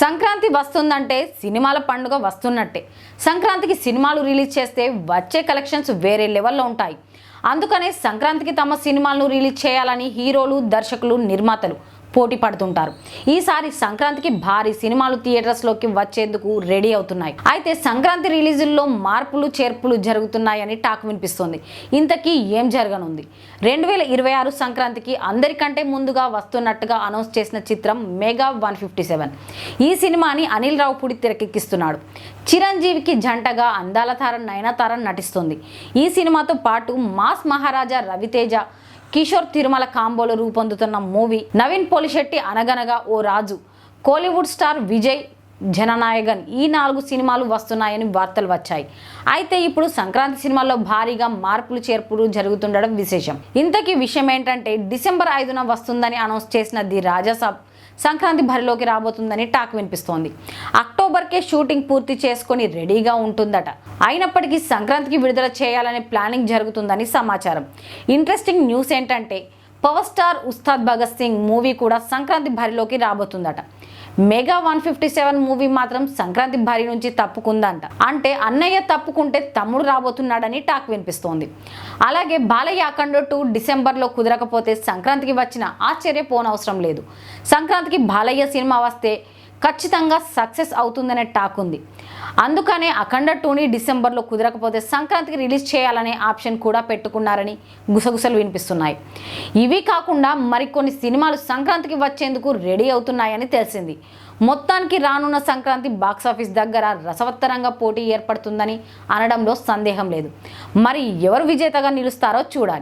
సంక్రాంతి వస్తుందంటే సినిమాల పండుగ వస్తున్నట్టే. సంక్రాంతికి సినిమాలు రిలీజ్ చేస్తే వచ్చే కలెక్షన్స్ వేరే లెవెల్లో ఉంటాయి. అందుకనే సంక్రాంతికి తమ సినిమాలను రిలీజ్ చేయాలని హీరోలు దర్శకులు నిర్మాతలు పోటీ పడుతుంటారు. ఈసారి సంక్రాంతికి భారీ సినిమాలు థియేటర్స్లోకి వచ్చేందుకు రెడీ అవుతున్నాయి. అయితే సంక్రాంతి రిలీజుల్లో మార్పులు చేర్పులు జరుగుతున్నాయని టాక్ వినిపిస్తోంది. ఇంతకీ ఏం జరగనుంది? రెండు వేల ఇరవై ఆరు సంక్రాంతికి అందరికంటే ముందుగా వస్తున్నట్టుగా అనౌన్స్ చేసిన చిత్రం మెగా వన్ ఫిఫ్టీ సెవెన్. ఈ సినిమాని అనిల్ రావుపూడి తెరకెక్కిస్తున్నాడు. చిరంజీవికి జంటగా అందాల తార నయనతార నటిస్తుంది. ఈ సినిమాతో పాటు మాస్ మహారాజా రవితేజ కిషోర్ తిరుమల కాంబోలో రూపొందుతున్న movie Naveen Polishetty Anaganaga O Raju. Kollywood star Vijay Jananayagan ఈ నాలుగు సినిమాలు వస్తున్నాయని వార్తలు వచ్చాయి. అయితే ఇప్పుడు సంక్రాంతి సినిమాల్లో భారీగా మార్పులు చేర్పులు జరుగుతుండడం విశేషం. ఇంతకీ విషయం ఏంటంటే డిసెంబర్ ఐదున వస్తుందని అనౌన్స్ చేసిన ది రాజాసాబ్ సంక్రాంతి బరిలోకి రాబోతుందని టాక్ వినిపిస్తోంది. అక్టోబర్కే షూటింగ్ పూర్తి చేసుకొని రెడీగా ఉంటుందట. అయినప్పటికీ సంక్రాంతికి విడుదల చేయాలనే ప్లానింగ్ జరుగుతుందని సమాచారం. ఇంట్రెస్టింగ్ న్యూస్ ఏంటంటే power star Ustad Bhagat Singh movie కూడా సంక్రాంతి బరిలోకి రాబోతుందట. Mega one fifty seven movie మాత్రం సంక్రాంతి భారీ నుంచి తప్పుకుందంట. అంటే అన్నయ్య తప్పుకుంటే తమ్ముడు రాబోతున్నాడని టాక్ వినిపిస్తోంది. అలాగే బాలయ్య అఖండ టూ డిసెంబర్లో కుదరకపోతే సంక్రాంతికి వచ్చిన ఆశ్చర్య పోనవసరం లేదు. సంక్రాంతికి బాలయ్య సినిమా వస్తే ఖచ్చితంగా సక్సెస్ అవుతుందనే టాక్ ఉంది. అందుకనే అఖండ టూని డిసెంబర్లో కుదరకపోతే సంక్రాంతికి రిలీజ్ చేయాలనే ఆప్షన్ కూడా పెట్టుకున్నారని గుసగుసలు వినిపిస్తున్నాయి. ఇవి కాకుండా మరికొన్ని సినిమాలు సంక్రాంతికి వచ్చేందుకు రెడీ అవుతున్నాయని తెలిసింది. మొత్తానికి రానున్న సంక్రాంతి బాక్సాఫీస్ దగ్గర రసవత్తరంగా పోటీ ఏర్పడుతుందని అనడంలో సందేహం లేదు. మరి ఎవరు విజేతగా నిలుస్తారో చూడాలి.